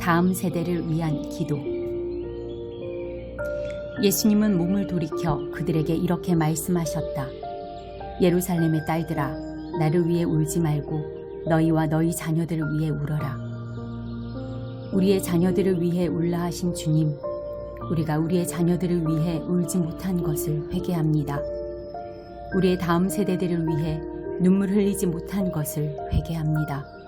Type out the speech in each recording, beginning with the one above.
다음 세대를 위한 기도. 예수님은 몸을 돌이켜 그들에게 이렇게 말씀하셨다. 예루살렘의 딸들아, 나를 위해 울지 말고 너희와 너희 자녀들을 위해 울어라. 우리의 자녀들을 위해 울라 하신 주님, 우리가 우리의 자녀들을 위해 울지 못한 것을 회개합니다. 우리의 다음 세대들을 위해 눈물 흘리지 못한 것을 회개합니다.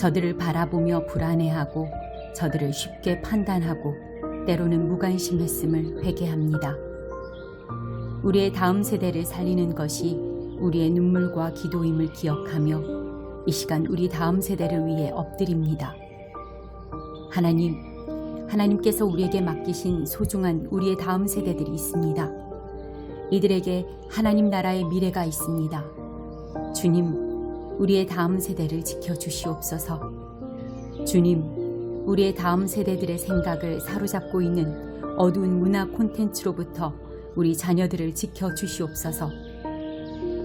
저들을 바라보며 불안해하고 저들을 쉽게 판단하고 때로는 무관심했음을 회개합니다. 우리의 다음 세대를 살리는 것이 우리의 눈물과 기도임을 기억하며 이 시간 우리 다음 세대를 위해 엎드립니다. 하나님, 하나님께서 우리에게 맡기신 소중한 우리의 다음 세대들이 있습니다. 이들에게 하나님 나라의 미래가 있습니다. 주님, 우리의 다음 세대를 지켜주시옵소서. 주님, 우리의 다음 세대들의 생각을 사로잡고 있는 어두운 문화 콘텐츠로부터 우리 자녀들을 지켜주시옵소서.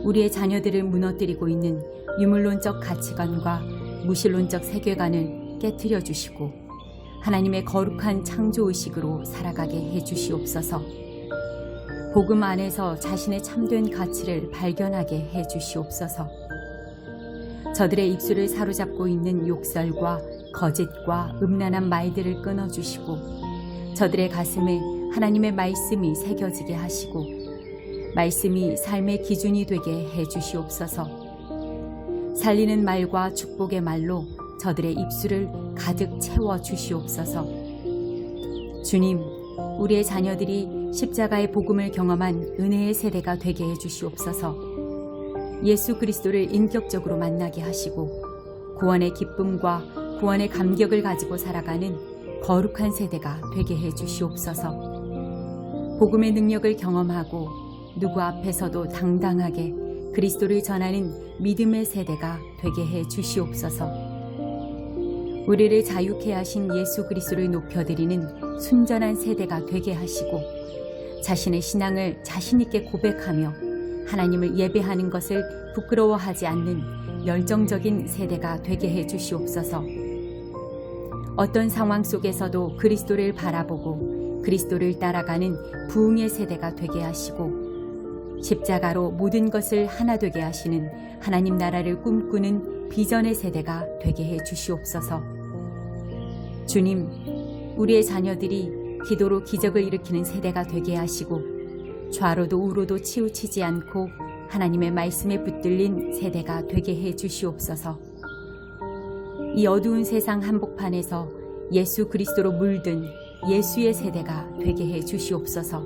우리의 자녀들을 무너뜨리고 있는 유물론적 가치관과 무신론적 세계관을 깨뜨려 주시고 하나님의 거룩한 창조의식으로 살아가게 해 주시옵소서. 복음 안에서 자신의 참된 가치를 발견하게 해 주시옵소서. 저들의 입술을 사로잡고 있는 욕설과 거짓과 음란한 말들을 끊어주시고 저들의 가슴에 하나님의 말씀이 새겨지게 하시고 말씀이 삶의 기준이 되게 해 주시옵소서. 살리는 말과 축복의 말로 저들의 입술을 가득 채워 주시옵소서. 주님, 우리의 자녀들이 십자가의 복음을 경험한 은혜의 세대가 되게 해 주시옵소서. 예수 그리스도를 인격적으로 만나게 하시고 구원의 기쁨과 구원의 감격을 가지고 살아가는 거룩한 세대가 되게 해 주시옵소서. 복음의 능력을 경험하고 누구 앞에서도 당당하게 그리스도를 전하는 믿음의 세대가 되게 해 주시옵소서. 우리를 자유케 하신 예수 그리스도를 높여드리는 순전한 세대가 되게 하시고 자신의 신앙을 자신있게 고백하며 하나님을 예배하는 것을 부끄러워하지 않는 열정적인 세대가 되게 해 주시옵소서. 어떤 상황 속에서도 그리스도를 바라보고 그리스도를 따라가는 부흥의 세대가 되게 하시고 십자가로 모든 것을 하나 되게 하시는 하나님 나라를 꿈꾸는 비전의 세대가 되게 해 주시옵소서. 주님, 우리의 자녀들이 기도로 기적을 일으키는 세대가 되게 하시고 좌로도 우로도 치우치지 않고 하나님의 말씀에 붙들린 세대가 되게 해 주시옵소서. 이 어두운 세상 한복판에서 예수 그리스도로 물든 예수의 세대가 되게 해 주시옵소서.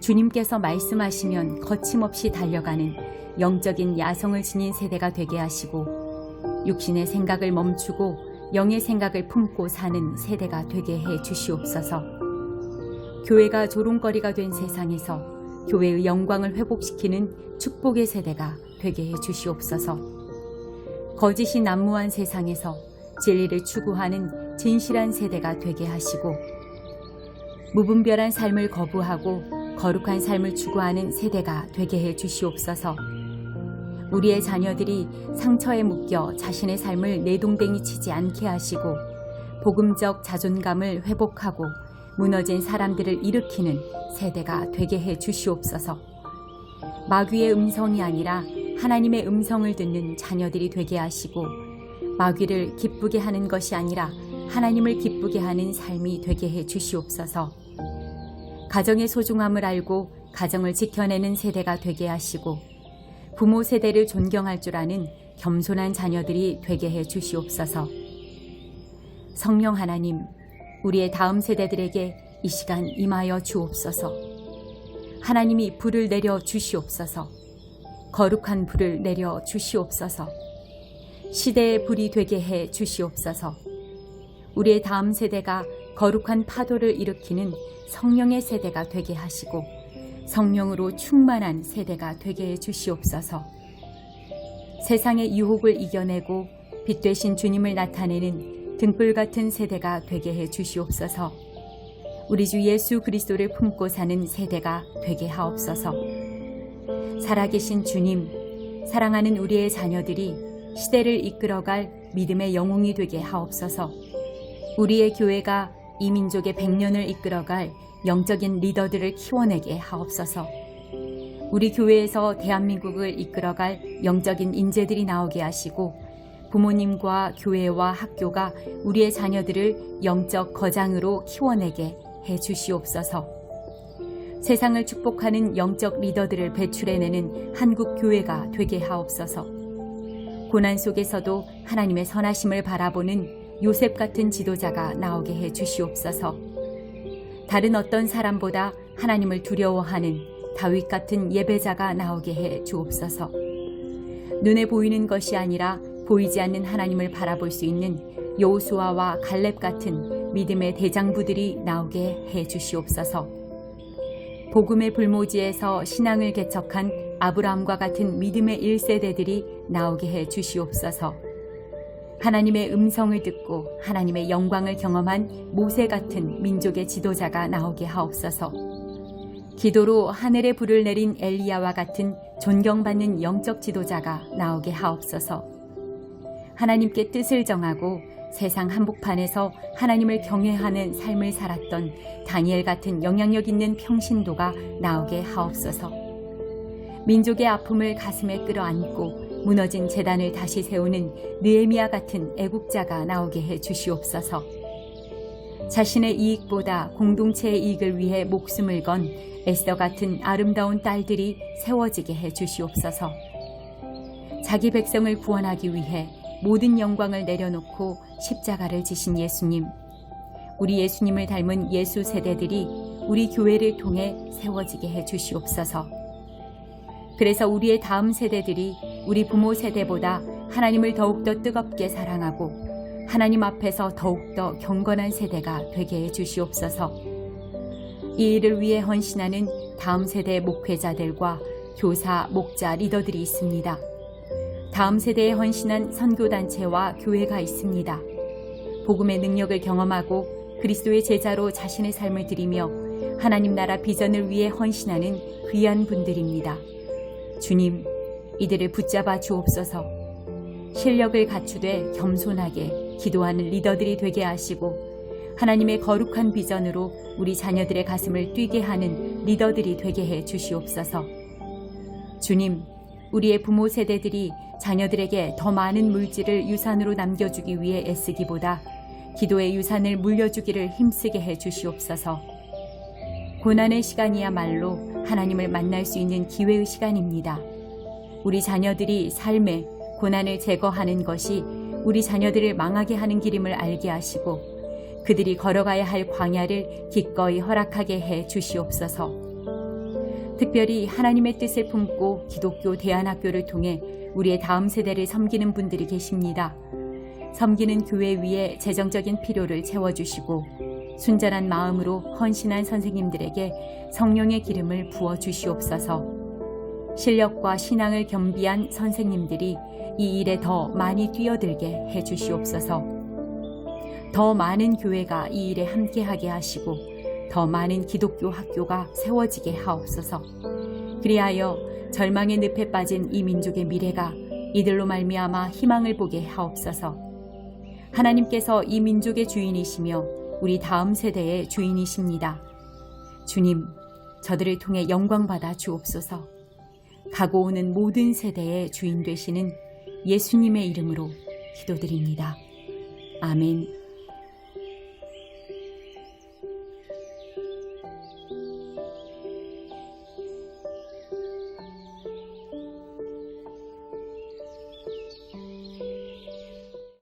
주님께서 말씀하시면 거침없이 달려가는 영적인 야성을 지닌 세대가 되게 하시고 육신의 생각을 멈추고 영의 생각을 품고 사는 세대가 되게 해 주시옵소서. 교회가 조롱거리가 된 세상에서 교회의 영광을 회복시키는 축복의 세대가 되게 해 주시옵소서. 거짓이 난무한 세상에서 진리를 추구하는 진실한 세대가 되게 하시고 무분별한 삶을 거부하고 거룩한 삶을 추구하는 세대가 되게 해 주시옵소서. 우리의 자녀들이 상처에 묶여 자신의 삶을 내동댕이 치지 않게 하시고 복음적 자존감을 회복하고 무너진 사람들을 일으키는 세대가 되게 해 주시옵소서. 마귀의 음성이 아니라 하나님의 음성을 듣는 자녀들이 되게 하시고 마귀를 기쁘게 하는 것이 아니라 하나님을 기쁘게 하는 삶이 되게 해 주시옵소서. 가정의 소중함을 알고 가정을 지켜내는 세대가 되게 하시고 부모 세대를 존경할 줄 아는 겸손한 자녀들이 되게 해 주시옵소서. 성령 하나님, 우리의 다음 세대들에게 이 시간 임하여 주옵소서. 하나님이 불을 내려 주시옵소서. 거룩한 불을 내려 주시옵소서. 시대의 불이 되게 해 주시옵소서. 우리의 다음 세대가 거룩한 파도를 일으키는 성령의 세대가 되게 하시고 성령으로 충만한 세대가 되게 해 주시옵소서. 세상의 유혹을 이겨내고 빛 되신 주님을 나타내는 등불 같은 세대가 되게 해 주시옵소서. 우리 주 예수 그리스도를 품고 사는 세대가 되게 하옵소서. 살아계신 주님, 사랑하는 우리의 자녀들이 시대를 이끌어갈 믿음의 영웅이 되게 하옵소서. 우리의 교회가 이 민족의 백년을 이끌어갈 영적인 리더들을 키워내게 하옵소서. 우리 교회에서 대한민국을 이끌어갈 영적인 인재들이 나오게 하시고 부모님과 교회와 학교가 우리의 자녀들을 영적 거장으로 키워내게 해 주시옵소서. 세상을 축복하는 영적 리더들을 배출해내는 한국 교회가 되게 하옵소서. 고난 속에서도 하나님의 선하심을 바라보는 요셉 같은 지도자가 나오게 해 주시옵소서. 다른 어떤 사람보다 하나님을 두려워하는 다윗 같은 예배자가 나오게 해 주옵소서. 눈에 보이는 것이 아니라 보이지 않는 하나님을 바라볼 수 있는 여호수아와 갈렙 같은 믿음의 대장부들이 나오게 해 주시옵소서. 복음의 불모지에서 신앙을 개척한 아브라함과 같은 믿음의 1세대들이 나오게 해 주시옵소서. 하나님의 음성을 듣고 하나님의 영광을 경험한 모세 같은 민족의 지도자가 나오게 하옵소서. 기도로 하늘에 불을 내린 엘리야와 같은 존경받는 영적 지도자가 나오게 하옵소서. 하나님께 뜻을 정하고 세상 한복판에서 하나님을 경외하는 삶을 살았던 다니엘 같은 영향력 있는 평신도가 나오게 하옵소서. 민족의 아픔을 가슴에 끌어안고 무너진 재단을 다시 세우는 느에미아 같은 애국자가 나오게 해 주시옵소서. 자신의 이익보다 공동체의 이익을 위해 목숨을 건 에스더 같은 아름다운 딸들이 세워지게 해 주시옵소서. 자기 백성을 구원하기 위해 모든 영광을 내려놓고 십자가를 지신 예수님. 우리 예수님을 닮은 예수 세대들이 우리 교회를 통해 세워지게 해 주시옵소서. 그래서 우리의 다음 세대들이 우리 부모 세대보다 하나님을 더욱더 뜨겁게 사랑하고 하나님 앞에서 더욱더 경건한 세대가 되게 해 주시옵소서. 이 일을 위해 헌신하는 다음 세대 목회자들과 교사, 목자, 리더들이 있습니다. 다음 세대에 헌신한 선교단체와 교회가 있습니다. 복음의 능력을 경험하고 그리스도의 제자로 자신의 삶을 드리며 하나님 나라 비전을 위해 헌신하는 귀한 분들입니다. 주님, 이들을 붙잡아 주옵소서. 실력을 갖추되 겸손하게 기도하는 리더들이 되게 하시고 하나님의 거룩한 비전으로 우리 자녀들의 가슴을 뛰게 하는 리더들이 되게 해 주시옵소서. 주님, 우리의 부모 세대들이 자녀들에게 더 많은 물질을 유산으로 남겨주기 위해 애쓰기보다 기도의 유산을 물려주기를 힘쓰게 해 주시옵소서. 고난의 시간이야말로 하나님을 만날 수 있는 기회의 시간입니다. 우리 자녀들이 삶에 고난을 제거하는 것이 우리 자녀들을 망하게 하는 길임을 알게 하시고 그들이 걸어가야 할 광야를 기꺼이 허락하게 해 주시옵소서. 특별히 하나님의 뜻을 품고 기독교 대안학교를 통해 우리의 다음 세대를 섬기는 분들이 계십니다. 섬기는 교회 위에 재정적인 필요를 채워주시고 순전한 마음으로 헌신한 선생님들에게 성령의 기름을 부어 주시옵소서. 실력과 신앙을 겸비한 선생님들이 이 일에 더 많이 뛰어들게 해 주시옵소서. 더 많은 교회가 이 일에 함께하게 하시고 더 많은 기독교 학교가 세워지게 하옵소서. 그리하여 절망의 늪에 빠진 이 민족의 미래가 이들로 말미암아 희망을 보게 하옵소서. 하나님께서 이 민족의 주인이시며 우리 다음 세대의 주인이십니다. 주님, 저들을 통해 영광 받아 주옵소서. 가고 오는 모든 세대의 주인 되시는 예수님의 이름으로 기도드립니다. 아멘.